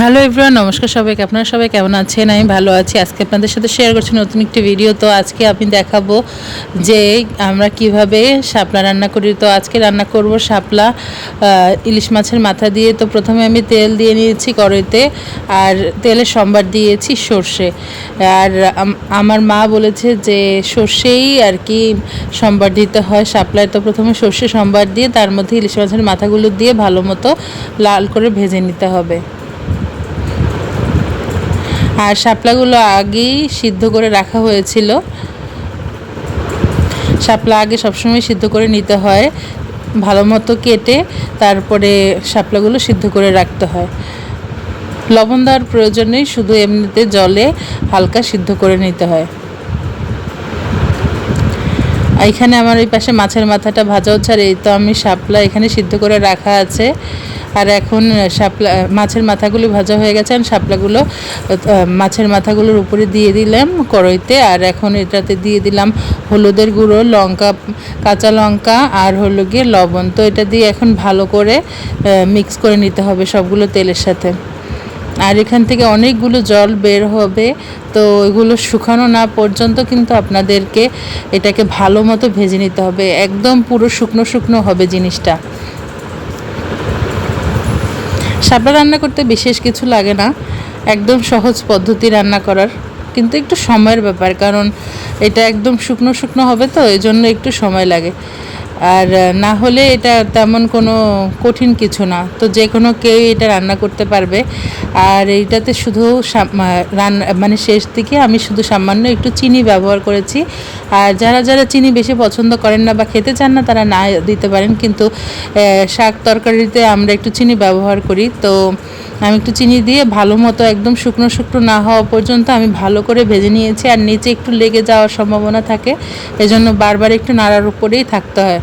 Hello everyone, নমস্কার সবাইকে। আপনারা সবাই কেমন আছেন? আমি ভালো আছি। আজকে আপনাদের সাথে শেয়ার করছি নতুন একটি ভিডিও তো আজকে আমি দেখাবো যে আমরা কীভাবে শাপলা রান্না করি। তো আজকে রান্না করব শাপলা ইলিশ মাছের মাথা দিয়ে। তো প্রথমে আমি তেল দিয়ে নিয়েছি কড়াইতে, আর তেলের সম্বার দিয়েছি সর্ষে। আর আমার মা বলেছে যে সর্ষেই আর কি সম্বার দিতে হয় শাপলায়। তো প্রথমে সর্ষে সম্বার দিয়ে, তার মধ্যে ইলিশ মাছের মাথাগুলো দিয়ে ভালো মতো লাল করে ভেজে নিতে হবে। আর শাপলাগুলো আগেই সিদ্ধ করে রাখা হয়েছিল। শাপলা আগে সবসময় সিদ্ধ করে নিতে হয়, ভালো মতো কেটে তারপরে শাপলাগুলো সিদ্ধ করে রাখতে হয়। লবণ দেওয়ার প্রয়োজন নেই, শুধু এমনিতে জলে হালকা সিদ্ধ করে নিতে হয়। এখানে আমার এই পাশে মাছের মাথাটা ভাজা হচ্ছে আর এই তো আমি শাপলা এখানে সিদ্ধ করে রাখা আছে। আর এখন শাপলা মাছের মাথাগুলো ভাজা হয়ে গেছে আর শাপলাগুলো মাছের মাথাগুলোর উপরে দিয়ে দিলাম কড়াইতে আর এখন এটাতে দিয়ে দিলাম হলুদের গুঁড়ো, লঙ্কা, কাঁচা লঙ্কা আর হলো গিয়ে লবণ। তো এটা দিয়ে এখন ভালো করে মিক্স করে নিতে হবে সবগুলো তেলের সাথে। আর এখান থেকে অনেকগুলো জল বের হবে, তো এগুলো শুকানো না পর্যন্ত কিন্তু আপনাদেরকে এটাকে ভালো মতো ভেজে নিতে হবে। একদম পুরো শুকনো শুকনো হবে জিনিসটা। শাপলা রান্না করতে বিশেষ কিছু লাগে না। একদম সহজ পদ্ধতি রান্না করার। কিন্তু একটু সময়ের ব্যাপার, কারণ এটা একদম শুকনো শুকনো হবে তো এই জন্য একটু সময় লাগে। আর না হলে এটা তেমন কোনো কঠিন কিছু না। তো যে কোনো কেউ এটা রান্না করতে পারবে। আর এইটাতে শুধু রান্না মানে শেষ দিকে আমি শুধু সামান্য একটু চিনি ব্যবহার করেছি। আর যারা যারা চিনি বেশি পছন্দ করেন না বা খেতে চান না, তারা না দিতে পারেন। কিন্তু শাক তরকারিতে আমরা একটু চিনি ব্যবহার করি। তো আমি একটু চিনি দিয়ে ভালো মতো একদম শুকনো শুকনো না হওয়া পর্যন্ত আমি ভালো করে ভেজে নিয়েছি। আর নিচে একটু লেগে যাওয়ার সম্ভাবনা থাকে। এজন্য বারবার একটু নাড়ার উপরেই থাকতে হয়।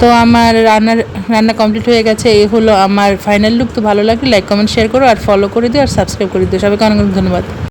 তো আমার রান্নার, রান্না কমপ্লিট হয়ে গেছে। এই হলো আমার ফাইনাল লুক তো ভালো লাগলে লাইক কমেন্ট শেয়ার করো আর ফলো করে দিও আর সাবস্ক্রাইব করে দিও। সবাইকে অনেক অনেক ধন্যবাদ।